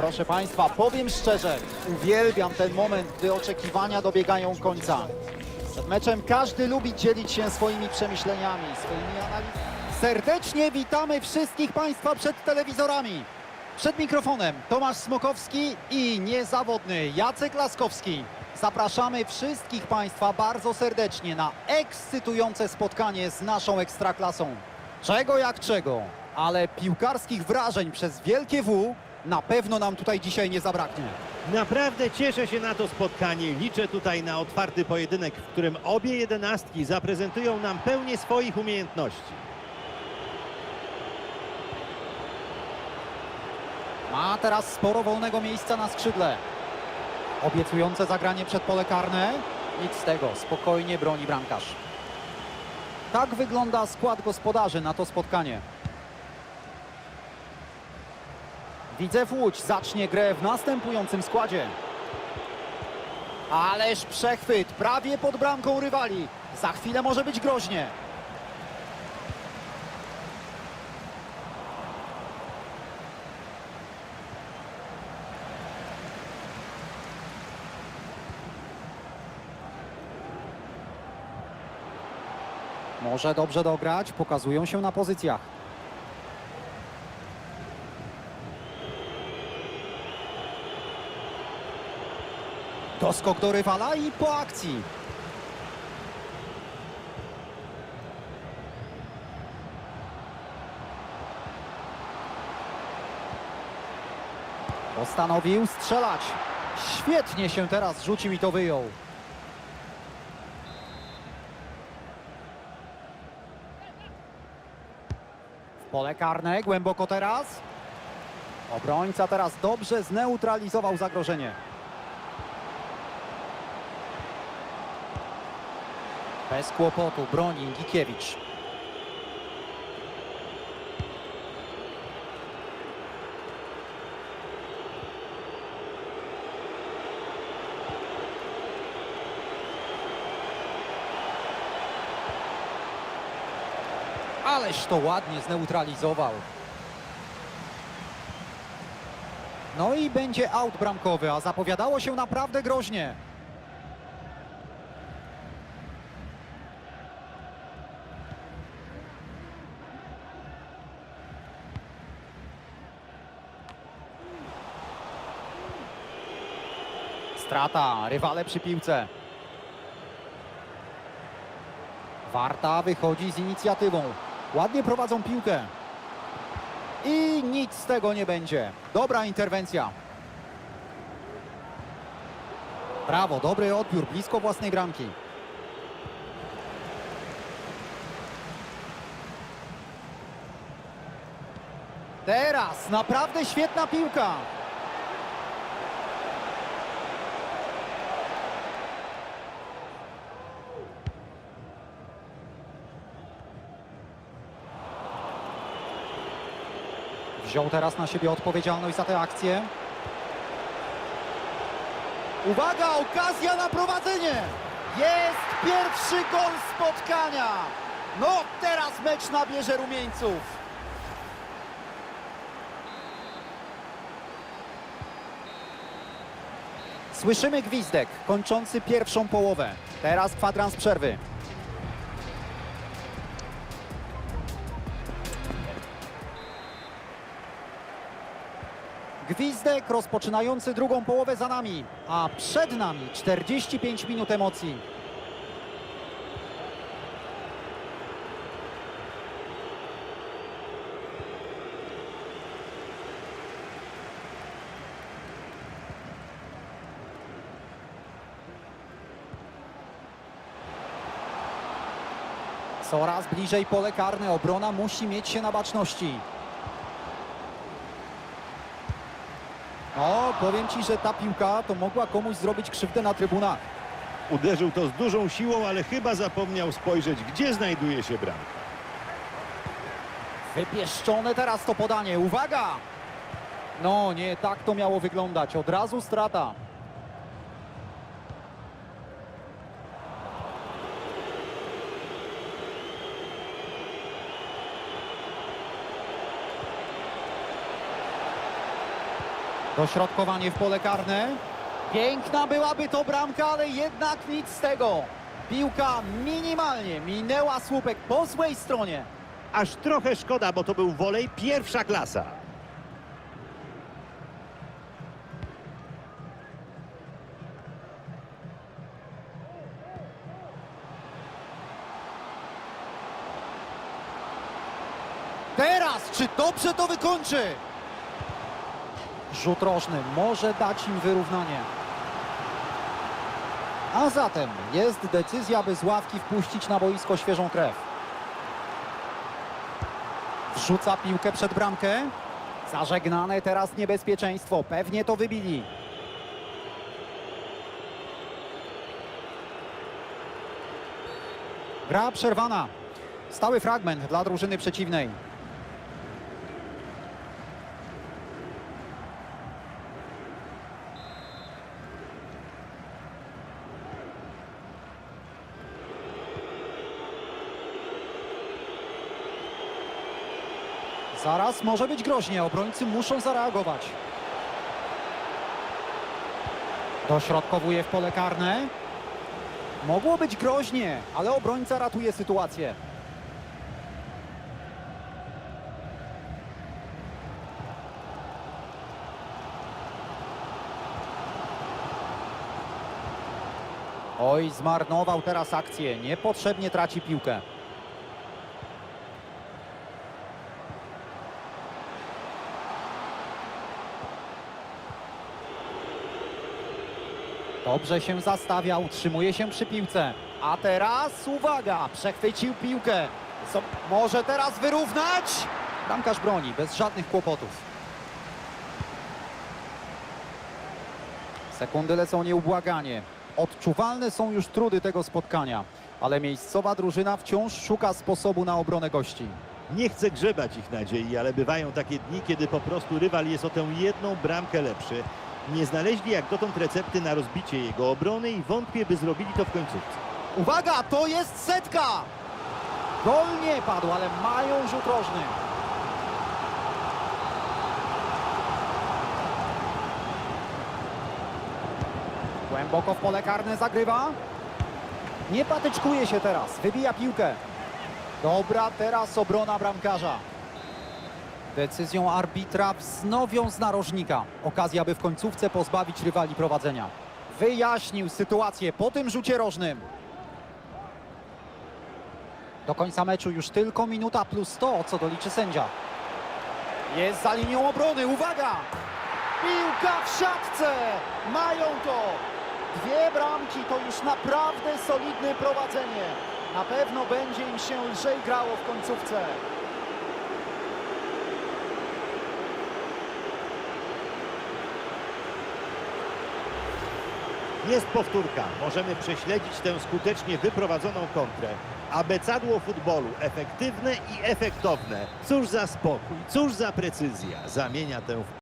Proszę Państwa, powiem szczerze, uwielbiam ten moment, gdy oczekiwania dobiegają końca. Przed meczem każdy lubi dzielić się swoimi przemyśleniami, swoimi analizami. Serdecznie witamy wszystkich Państwa przed telewizorami. Przed mikrofonem Tomasz Smokowski i niezawodny Jacek Laskowski. Zapraszamy wszystkich Państwa bardzo serdecznie na ekscytujące spotkanie z naszą Ekstraklasą. Czego jak czego, ale piłkarskich wrażeń przez wielkie W na pewno nam tutaj dzisiaj nie zabraknie. Naprawdę cieszę się na to spotkanie. Liczę tutaj na otwarty pojedynek, w którym obie jedenastki zaprezentują nam pełnię swoich umiejętności. Ma teraz sporo wolnego miejsca na skrzydle. Obiecujące zagranie przed pole karne. Nic z tego, spokojnie broni bramkarz. Tak wygląda skład gospodarzy na to spotkanie. Widzew Łódź zacznie grę w następującym składzie. Ależ przechwyt, prawie pod bramką rywali. Za chwilę może być groźnie. Może dobrze dograć, pokazują się na pozycjach. Doskok do rywala i po akcji. Postanowił strzelać. Świetnie się teraz rzucił i to wyjął. Pole karne, głęboko teraz. Obrońca teraz dobrze zneutralizował zagrożenie. Bez kłopotu broni Gikiewicz. Ależ to ładnie zneutralizował. No i będzie aut bramkowy, a zapowiadało się naprawdę groźnie. Strata, rywale przy piłce. Warta wychodzi z inicjatywą. Ładnie prowadzą piłkę. I nic z tego nie będzie. Dobra interwencja. Brawo, dobry odbiór, blisko własnej bramki. Teraz naprawdę świetna piłka. Wziął teraz na siebie odpowiedzialność za tę akcję. Uwaga, okazja na prowadzenie! Jest pierwszy gol spotkania! No, teraz mecz nabierze rumieńców. Słyszymy gwizdek kończący pierwszą połowę. Teraz kwadrans przerwy. Gwizdek rozpoczynający drugą połowę za nami, a przed nami 45 minut emocji. Coraz bliżej pole karne, obrona musi mieć się na baczności. No, powiem Ci, że ta piłka to mogła komuś zrobić krzywdę na trybunach. Uderzył to z dużą siłą, ale chyba zapomniał spojrzeć, gdzie znajduje się bramka. Wypieszczone teraz to podanie, uwaga! No, nie tak to miało wyglądać, od razu strata. Dośrodkowanie w pole karne. Piękna byłaby to bramka, ale jednak nic z tego. Piłka minimalnie minęła słupek po złej stronie. Aż trochę szkoda, bo to był wolej pierwsza klasa. Teraz, czy dobrze to wykończy? Rzut rożny może dać im wyrównanie. A zatem jest decyzja, by z ławki wpuścić na boisko świeżą krew. Wrzuca piłkę przed bramkę. Zażegnane teraz niebezpieczeństwo. Pewnie to wybili. Gra przerwana. Stały fragment dla drużyny przeciwnej. Zaraz może być groźnie. Obrońcy muszą zareagować. Dośrodkowuje w pole karne. Mogło być groźnie, ale obrońca ratuje sytuację. Oj, zmarnował teraz akcję. Niepotrzebnie traci piłkę. Dobrze się zastawia, utrzymuje się przy piłce. A teraz uwaga, przechwycił piłkę. Co, może teraz wyrównać? Bramkarz broni, bez żadnych kłopotów. Sekundy lecą nieubłaganie. Odczuwalne są już trudy tego spotkania, ale miejscowa drużyna wciąż szuka sposobu na obronę gości. Nie chcę grzebać ich nadziei, ale bywają takie dni, kiedy po prostu rywal jest o tę jedną bramkę lepszy. Nie znaleźli jak dotąd recepty na rozbicie jego obrony i wątpię, by zrobili to w końcówce. Uwaga, to jest setka! Gol nie padł, ale mają rzut rożny. Głęboko w pole karne zagrywa. Nie patyczkuje się teraz, wybija piłkę. Dobra, teraz obrona bramkarza. Decyzją arbitra wznowią z narożnika. Okazja, by w końcówce pozbawić rywali prowadzenia. Wyjaśnił sytuację po tym rzucie rożnym. Do końca meczu już tylko minuta plus 100, co doliczy sędzia. Jest za linią obrony, uwaga! Piłka w siatce! Mają to! Dwie bramki to już naprawdę solidne prowadzenie. Na pewno będzie im się lżej grało w końcówce. Jest powtórka. Możemy prześledzić tę skutecznie wyprowadzoną kontrę. Abecadło futbolu. Efektywne i efektowne. Cóż za spokój, cóż za precyzja. Zamienia tę